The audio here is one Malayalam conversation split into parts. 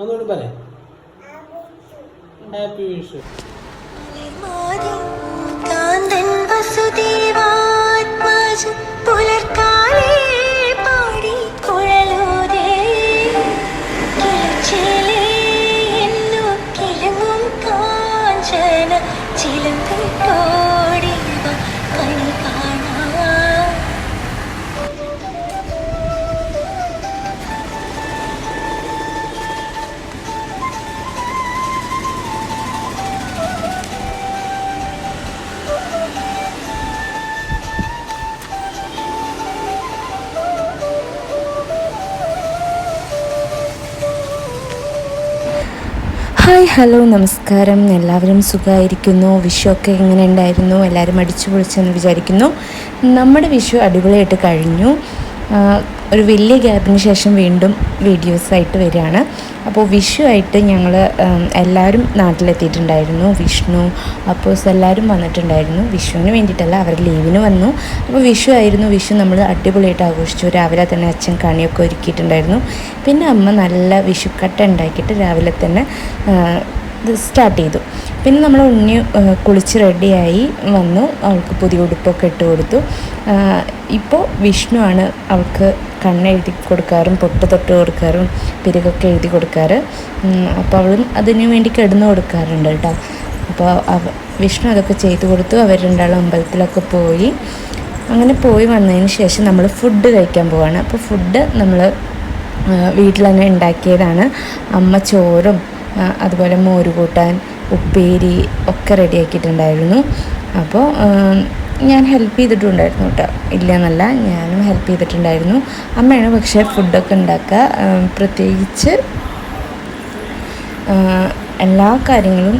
ഒന്നുകൂടി പറയാം. ഹാപ്പി വിഷു കാന്തൻ ഹായ് ഹലോ നമസ്കാരം. എല്ലാവരും സുഖമായിരിക്കുന്നു. വിഷു ഒക്കെ എങ്ങനെ ഉണ്ടായിരുന്നു എല്ലാവരും അടിച്ചു പൊളിച്ചെന്ന് വിചാരിക്കുന്നു. നമ്മുടെ വിഷു അടിപൊളിയായിട്ട് കഴിഞ്ഞു. ഒരു വലിയ ഗ്യാപ്പിന് ശേഷം വീണ്ടും വീഡിയോസായിട്ട് വരികയാണ്. അപ്പോൾ വിഷു ആയിട്ട് ഞങ്ങൾ എല്ലാവരും നാട്ടിലെത്തിയിട്ടുണ്ടായിരുന്നു. വിഷ്ണു അപ്പോസ് എല്ലാവരും വന്നിട്ടുണ്ടായിരുന്നു. വിഷുവിന് വേണ്ടിയിട്ടല്ല അവർ ലീവിന് വന്നു. അപ്പോൾ വിഷു ആയിരുന്നു. വിഷു നമ്മൾ അടിപൊളിയായിട്ട് ആഘോഷിച്ചു. രാവിലെ തന്നെ അച്ഛൻ കണിയൊക്കെ ഒരുക്കിയിട്ടുണ്ടായിരുന്നു. പിന്നെ അമ്മ നല്ല വിഷുക്കട്ട ഉണ്ടാക്കിയിട്ട് രാവിലെ തന്നെ ഇത് സ്റ്റാർട്ട് ചെയ്തു. പിന്നെ നമ്മൾ ഉണ്ണി കുളിച്ച് റെഡിയായി വന്നു. അവൾക്ക് പുതിയ ഉടുപ്പൊക്കെ ഇട്ട് കൊടുത്തു. ഇപ്പോൾ വിഷ്ണു ആണ് അവൾക്ക് കണ്ണെഴുതി കൊടുക്കാറും പൊട്ട് തൊട്ട് കൊടുക്കാറും പിരികൊക്കെ എഴുതി കൊടുക്കാറ്. അപ്പോൾ അവളും അതിനു വേണ്ടി കിടന്നു കൊടുക്കാറുണ്ട് കേട്ടോ. അപ്പോൾ വിഷ്ണു അതൊക്കെ ചെയ്തു കൊടുത്തു. അവർ രണ്ടാളും അമ്പലത്തിലൊക്കെ പോയി. അങ്ങനെ പോയി വന്നതിന് ശേഷം നമ്മൾ ഫുഡ് കഴിക്കാൻ പോവാണ്. അപ്പോൾ ഫുഡ് നമ്മൾ വീട്ടിൽ തന്നെ ഉണ്ടാക്കിയതാണ്. അമ്മ ചോറും അതുപോലെ മോര് കൂട്ടാൻ ഉപ്പേരി ഒക്കെ റെഡിയാക്കിയിട്ടുണ്ടായിരുന്നു. അപ്പോൾ ഞാൻ ഹെൽപ്പ് ചെയ്തിട്ടുണ്ടായിരുന്നു കേട്ടോ. ഇല്ല എന്നല്ല ഞാനും ഹെൽപ്പ് ചെയ്തിട്ടുണ്ടായിരുന്നു. അമ്മയാണ് പക്ഷേ ഫുഡൊക്കെ ഉണ്ടാക്കുക പ്രത്യേകിച്ച് എല്ലാ കാര്യങ്ങളും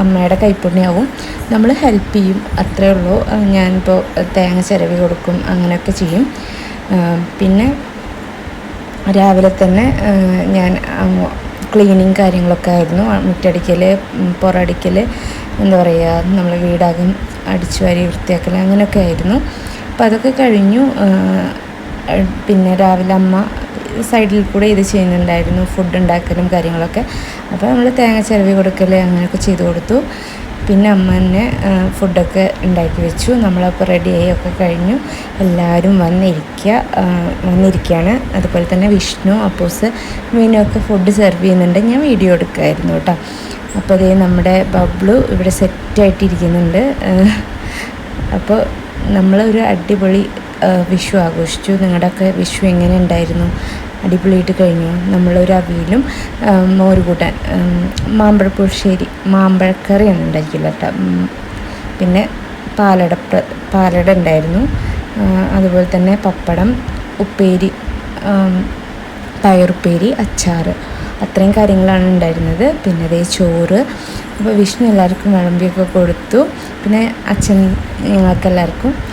അമ്മയുടെ കൈപ്പുണ്യാവും. നമ്മൾ ഹെൽപ്പ് ചെയ്യും അത്രേ ഉള്ളൂ. ഞാനിപ്പോൾ തേങ്ങ ചിരവി കൊടുക്കും അങ്ങനെയൊക്കെ ചെയ്യും. പിന്നെ രാവിലെ തന്നെ ഞാൻ ക്ലീനിങ് കാര്യങ്ങളൊക്കെ ആയിരുന്നു. മുറ്റടിക്കൽ പുറടിക്കൽ എന്താ പറയുക നമ്മൾ വീടാകും അടിച്ചു വാരി വൃത്തിയാക്കൽ അങ്ങനെയൊക്കെ ആയിരുന്നു. അപ്പോൾ അതൊക്കെ കഴിഞ്ഞു. പിന്നെ രാവിലെ അമ്മ സൈഡിൽ കൂടെ ഇത് ചെയ്യുന്നുണ്ടായിരുന്നു. ഫുഡ് ഉണ്ടാക്കലും കാര്യങ്ങളൊക്കെ. അപ്പോൾ നമ്മൾ തേങ്ങ ചിരവി കൊടുക്കൽ അങ്ങനെയൊക്കെ ചെയ്തു കൊടുത്തു. പിന്നെ അമ്മ തന്നെ ഫുഡൊക്കെ ഉണ്ടാക്കി വെച്ചു. നമ്മളപ്പോൾ റെഡിയായി ഒക്കെ കഴിഞ്ഞു. എല്ലാവരും വന്നിരിക്കുക വന്നിരിക്കുകയാണ് അതുപോലെ തന്നെ വിഷ്ണു അപ്പോസ് മീനൊക്കെ ഫുഡ് സെർവ് ചെയ്യുന്നുണ്ട്. ഞാൻ വീഡിയോ എടുക്കുമായിരുന്നു കേട്ടോ. അപ്പോൾ അതേ നമ്മുടെ ബബ്ലു ഇവിടെ സെറ്റായിട്ടിരിക്കുന്നുണ്ട് അപ്പോൾ നമ്മളൊരു അടിപൊളി വിഷു ആഘോഷിച്ചു. നിങ്ങളുടെയൊക്കെ വിഷു എങ്ങനെ ഉണ്ടായിരുന്നു? അടിപൊളിയായിട്ട് കഴിഞ്ഞു. നമ്മളൊരു അവിയലും മോര് കൂട്ടാൻ മാമ്പഴപ്പുളിശ്ശേരി മാമ്പഴ ഒന്നും ഉണ്ടാക്കിയില്ല കേട്ടോ. പിന്നെ പാലട പാലട ഉണ്ടായിരുന്നു. അതുപോലെ തന്നെ പപ്പടം ഉപ്പേരി പയറുപ്പേരി അച്ചാറ്. അത്രയും കാര്യങ്ങളാണ് ഉണ്ടായിരുന്നത്. പിന്നെ അതേ ചോറ്. അപ്പോൾ വിഷ്ണു എല്ലാവർക്കും വിളമ്പിയൊക്കെ കൊടുത്തു. പിന്നെ അച്ഛൻ ഞങ്ങൾക്ക് എല്ലാവർക്കും ആ,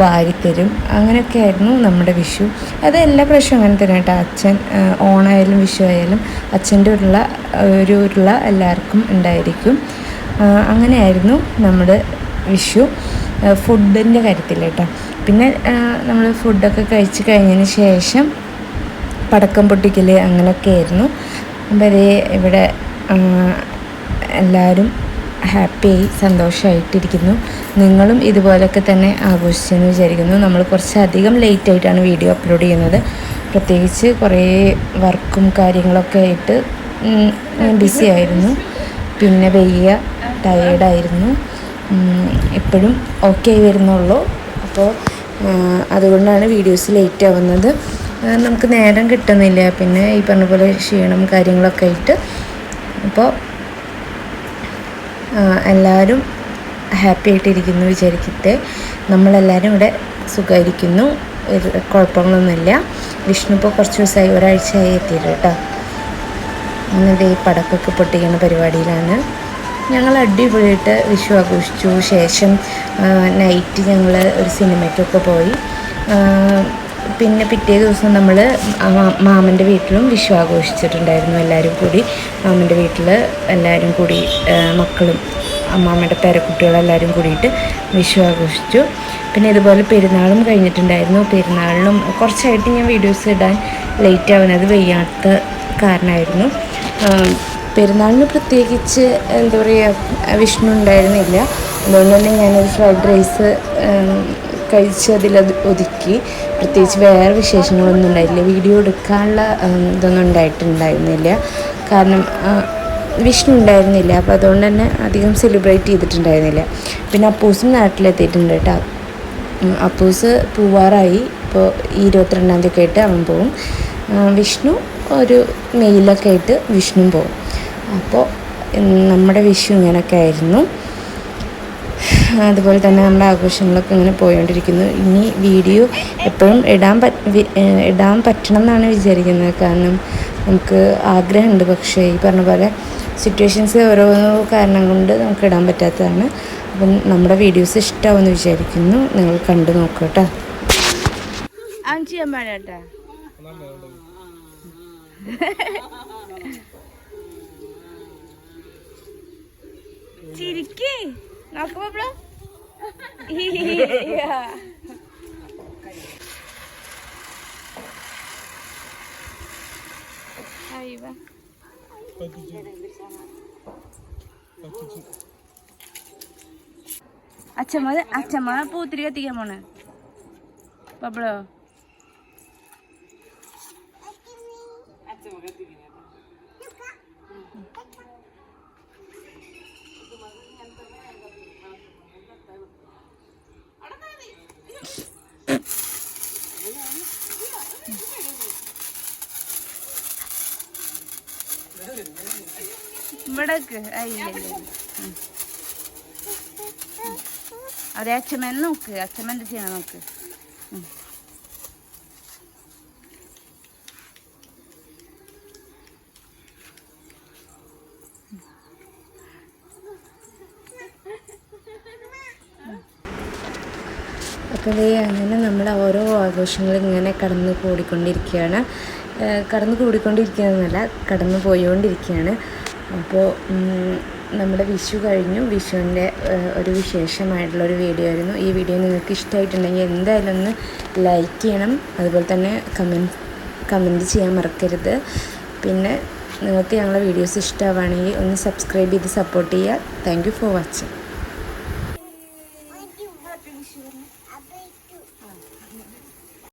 വാരിത്തരും. അങ്ങനെയൊക്കെ ആയിരുന്നു നമ്മുടെ വിഷു. അത് എല്ലാ പ്രാവശ്യവും അങ്ങനെ തന്നെ കേട്ടോ. അച്ഛൻ ഓണായാലും വിഷു ആയാലും അച്ഛന്റെ ഉള്ള ഒരു ഉരുള എല്ലാവർക്കും ഉണ്ടായിരിക്കും. അങ്ങനെയായിരുന്നു നമ്മുടെ വിഷു. ഫുഡിന്റെ കാര്യത്തിൽ കേട്ടോ. പിന്നെ നമ്മൾ ഫുഡൊക്കെ കഴിച്ച് കഴിഞ്ഞതിന് ശേഷം പടക്കം പൊട്ടിക്കൽ അങ്ങനെയൊക്കെ ആയിരുന്നു വരെ ഇവിടെ എല്ലാവരും ഹാപ്പിയായി സന്തോഷമായിട്ടിരിക്കുന്നു നിങ്ങളും ഇതുപോലൊക്കെ തന്നെ ആഘോഷിച്ചെന്ന് വിചാരിക്കുന്നു. നമ്മൾ കുറച്ചധികം ലേറ്റ് ആയിട്ടാണ് വീഡിയോ അപ്ലോഡ് ചെയ്യുന്നത്. പ്രത്യേകിച്ച് കുറേ വർക്കും കാര്യങ്ങളൊക്കെ ആയിട്ട് ബിസി ആയിരുന്നു. പിന്നെ വെയ്യ ടയേർഡായിരുന്നു എപ്പോഴും ഓക്കെ ആയി വരുന്നുള്ളൂ. അപ്പോൾ അതുകൊണ്ടാണ് വീഡിയോസ് ലേറ്റ് ആവുന്നത്. നമുക്ക് നേരം കിട്ടുന്നില്ല. പിന്നെ ഈ പറഞ്ഞ പോലെ ക്ഷീണം കാര്യങ്ങളൊക്കെ ആയിട്ട്. അപ്പോൾ എല്ലാവരും ഹാപ്പി ആയിട്ടിരിക്കുന്നു വിചാരിക്കട്ടെ. നമ്മളെല്ലാവരും ഇവിടെ സുഖമായിരിക്കുന്നു. കുഴപ്പങ്ങളൊന്നുമില്ല. വിഷ്ണു ഇപ്പോൾ കുറച്ച് ദിവസമായി ഒരാഴ്ചയായി എത്തിയിട്ട് കേട്ടോ. ഇന്നിതേ പടക്കൊക്കെ പൊട്ടിക്കുന്ന പരിപാടിയിലാണ്. ഞങ്ങൾ അടിപൊളിയായിട്ട് വിഷു ആഘോഷിച്ചു. ശേഷം നൈറ്റ് ഞങ്ങൾ ഒരു സിനിമയ്ക്കൊക്കെ പോയി. പിന്നെ പിറ്റേ ദിവസം നമ്മൾ മാമന്റെ വീട്ടിലും വിഷു ആഘോഷിച്ചിട്ടുണ്ടായിരുന്നു എല്ലാവരും കൂടി. മാമന്റെ വീട്ടിൽ എല്ലാവരും കൂടി മക്കളും അമ്മാമ്മയുടെ പേരക്കുട്ടികളെല്ലാവരും കൂടിയിട്ട് വിഷു ആഘോഷിച്ചു. പിന്നെ ഇതുപോലെ പെരുന്നാളും കഴിഞ്ഞിട്ടുണ്ടായിരുന്നു. പെരുന്നാളിലും കുറച്ചായിട്ട് ഞാൻ വീഡിയോസ് ഇടാൻ ലേറ്റ് ആവുന്നത് വയ്യാത്ത കാരണമായിരുന്നു പെരുന്നാളിന് പ്രത്യേകിച്ച് എന്താ പറയുക വിഷ്ണു ഉണ്ടായിരുന്നില്ല. അതുകൊണ്ട് തന്നെ ഞാനൊരു ഫ്രൈഡ് റൈസ് കഴിച്ച് അതിൽ ഒതുക്കി. പ്രത്യേകിച്ച് വേറെ വിശേഷങ്ങളൊന്നും ഉണ്ടായില്ല വീഡിയോ എടുക്കാനുള്ള ഇതൊന്നും ഉണ്ടായിട്ടുണ്ടായിരുന്നില്ല. കാരണം വിഷ്ണു ഉണ്ടായിരുന്നില്ല. അപ്പോൾ അതുകൊണ്ട് തന്നെ അധികം സെലിബ്രേറ്റ് ചെയ്തിട്ടുണ്ടായിരുന്നില്ല. പിന്നെ അപ്പൂസും നാട്ടിലെത്തിയിട്ടുണ്ട് കേട്ടോ. അപ്പൂസ് പൂവാറായി. ഇപ്പോൾ ഇരുപത്തിരണ്ടാം തീയതി ആയിട്ട് അവൻ പോവും. വിഷ്ണു ഒരു മെയിലൊക്കെ ആയിട്ട് വിഷ്ണു പോവും. അപ്പോൾ നമ്മുടെ വിഷു ഇങ്ങനെയൊക്കെ ആയിരുന്നു. അതുപോലെ തന്നെ നമ്മുടെ ആഘോഷങ്ങളൊക്കെ ഇങ്ങനെ പോയോണ്ടിരിക്കുന്നു. ഇനി വീഡിയോ എപ്പോഴും ഇടാൻ പറ്റ ഇടാൻ പറ്റണം എന്നാണ് വിചാരിക്കുന്നത്. കാരണം നമുക്ക് ആഗ്രഹമുണ്ട്. പക്ഷേ ഈ പറഞ്ഞ പോലെ സിറ്റുവേഷൻസ് ഓരോ കാരണം കൊണ്ട് നമുക്ക് ഇടാൻ പറ്റാത്തതാണ്. അപ്പം നമ്മുടെ വീഡിയോസ് ഇഷ്ടമാവുമെന്ന് വിചാരിക്കുന്നു. നിങ്ങൾ കണ്ടു നോക്കുക ചിരിക്കേ. നോക്കുമ്പോ അച്ഛമ്മ അച്ഛമ്മ പൂത്തിരി കത്തിക്കാൻ പോണ് പപ്പടോ ഇവിടേക്ക്. അയ്യല്ലേ അതെ അച്ഛമ്മ നോക്ക്. അച്ഛമ്മ എന്താ ചെയ്യണം നോക്ക് അപ്പോൾ ദേ അങ്ങനെ നമ്മൾ ഓരോ ആഘോഷങ്ങളും ഇങ്ങനെ കടന്നു കൂടിക്കൊണ്ടിരിക്കുകയാണ്. കടന്നു കൂടിക്കൊണ്ടിരിക്കുകയെന്നല്ല കടന്നു പോയിക്കൊണ്ടിരിക്കുകയാണ് അപ്പോൾ നമ്മുടെ വിഷു കഴിഞ്ഞു. വിഷുവിന്റെ ഒരു വിശേഷമായിട്ടുള്ള ഒരു വീഡിയോ ആയിരുന്നു. ഈ വീഡിയോ നിങ്ങൾക്ക് ഇഷ്ടമായിട്ടുണ്ടെങ്കിൽ എന്തായാലും ഒന്ന് ലൈക്ക് ചെയ്യണം. അതുപോലെ തന്നെ കമന്റ് കമന്റ് ചെയ്യാൻ മറക്കരുത്. പിന്നെ നിങ്ങൾക്ക് ഞങ്ങളുടെ വീഡിയോസ് ഇഷ്ടമാവുകയാണെങ്കിൽ ഒന്ന് സബ്സ്ക്രൈബ് ചെയ്ത് സപ്പോർട്ട് ചെയ്യുക. Thank for watching.